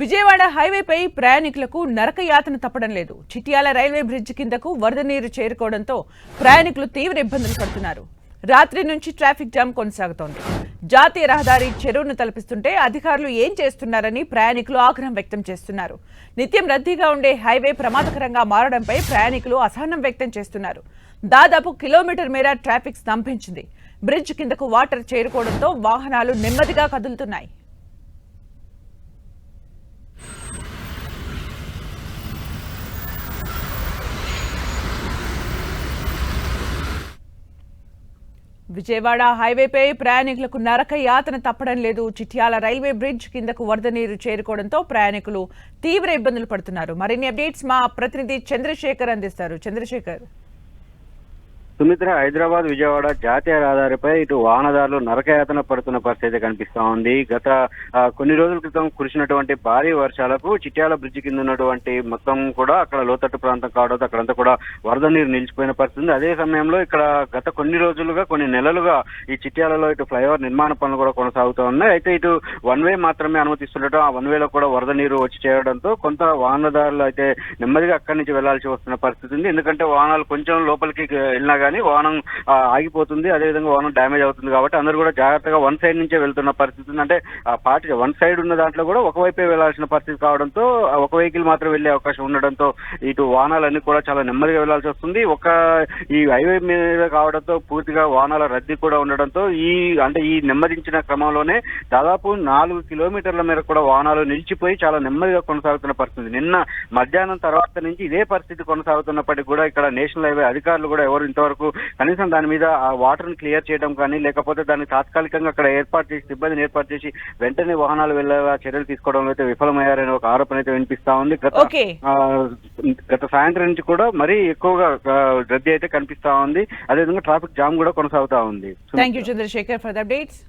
విజయవాడ హైవేపై ప్రయాణికులకు నరకయాతన తప్పడం లేదు. చిట్యాల రైల్వే బ్రిడ్జ్ కిందకు వరద నీరు చేరుకోవడంతో ప్రయాణికులు తీవ్ర ఇబ్బందులు పడుతున్నారు. రాత్రి నుంచి ట్రాఫిక్ జామ్ కొనసాగుతోంది. జాతీయ రహదారి చెరువును తలపిస్తుంటే అధికారులు ఏం చేస్తున్నారని ప్రయాణికులు ఆగ్రహం వ్యక్తం చేస్తున్నారు. నిత్యం రద్దీగా ఉండే హైవే ప్రమాదకరంగా మారడంపై ప్రయాణికులు అసహనం వ్యక్తం చేస్తున్నారు. దాదాపు కిలోమీటర్ మేర ట్రాఫిక్ స్తంభించింది. బ్రిడ్జ్ కిందకు వాటర్ చేరుకోవడంతో వాహనాలు నెమ్మదిగా కదులుతున్నాయి. విజయవాడ హైవేపై ప్రయాణికులకు నరక యాతన తప్పడం లేదు. చిట్యాల రైల్వే బ్రిడ్జ్ కిందకు వరద నీరు చేరుకోవడంతో ప్రయాణికులు తీవ్ర ఇబ్బందులు పడుతున్నారు. మరిన్ని అప్డేట్స్ మా ప్రతినిధి చంద్రశేఖర్ అందిస్తారు. చంద్రశేఖర్. సుమిత్ర హైదరాబాద్ విజయవాడ జాతీయ రహదారిపై ఇటు వాహనదారులు నరకయాతన పడుతున్న పరిస్థితి కనిపిస్తా ఉంది. గత కొన్ని రోజుల క్రితం కురిసినటువంటి భారీ వర్షాలకు చిట్యాల బ్రిడ్జ్ కింద ఉన్నటువంటి మొత్తం కూడా అక్కడ లోతట్టు ప్రాంతం కావడంతో అక్కడంతా కూడా వరద నీరు నిలిచిపోయిన పరిస్థితి అదే సమయంలో ఇక్కడ గత కొన్ని రోజులుగా కొన్ని నెలలుగా ఈ చిట్యాలలో ఇటు ఫ్లైఓవర్ నిర్మాణ పనులు కూడా కొనసాగుతూ ఉన్నాయి. అయితే ఇటు వన్ వే మాత్రమే అనుమతిస్తుండటం ఆ వన్ వేలో కూడా వరద నీరు వచ్చి చేరడంతో కొంత వాహనదారులు అయితే నెమ్మదిగా అక్కడి నుంచి వెళ్ళాల్సి వస్తున్న పరిస్థితి ఉంది. ఎందుకంటే వాహనాలు కొంచెం లోపలికి వెళ్ళినా కానీ వాహనం ఆగిపోతుంది. అదేవిధంగా వాహనం డ్యామేజ్ అవుతుంది కాబట్టి అందరూ కూడా జాగ్రత్తగా వన్ సైడ్ నుంచే వెళ్తున్న పరిస్థితి అంటే ఆ పార్టీ వన్ సైడ్ ఉన్న దాంట్లో కూడా ఒకవైపే వెళ్ళాల్సిన పరిస్థితి కావడంతో ఒక వెహికల్ మాత్రం వెళ్ళే అవకాశం ఉండడంతో ఇటు వాహనాలన్నీ కూడా చాలా నెమ్మదిగా వెళ్ళాల్సి వస్తుంది. ఒక ఈ హైవే మీద కావడంతో పూర్తిగా వాహనాల రద్దీ కూడా ఉండడంతో ఈ అంటే ఈ నెమ్మదించిన క్రమంలోనే దాదాపు నాలుగు కిలోమీటర్ల మేర కూడా వాహనాలు నిలిచిపోయి చాలా నెమ్మదిగా కొనసాగుతున్న పరిస్థితి నిన్న మధ్యాహ్నం తర్వాత నుంచి ఇదే పరిస్థితి కొనసాగుతున్నప్పటికీ కూడా ఇక్కడ నేషనల్ హైవే అధికారులు కూడా ఎవరు ఇంతవరకు కనీసం దాని మీద ఆ వాటర్ని క్లియర్ చేయడం కానీ లేకపోతే దాన్ని తాత్కాలికంగా అక్కడ ఏర్పాటు చేసి సిబ్బందిని ఏర్పాటు చేసి వెంటనే వాహనాలు వెళ్ళేలా చర్యలు తీసుకోవడంలో అయితే విఫలమయ్యారనే ఒక ఆరోపణ అయితే వినిపిస్తా ఉంది. గత గత సాయంత్రం నుంచి కూడా మరీ ఎక్కువగా రద్దీ అయితే కనిపిస్తా ఉంది. అదేవిధంగా ట్రాఫిక్ జామ్ కూడా కొనసాగుతా ఉంది. Thank you Chandrasekhar for updates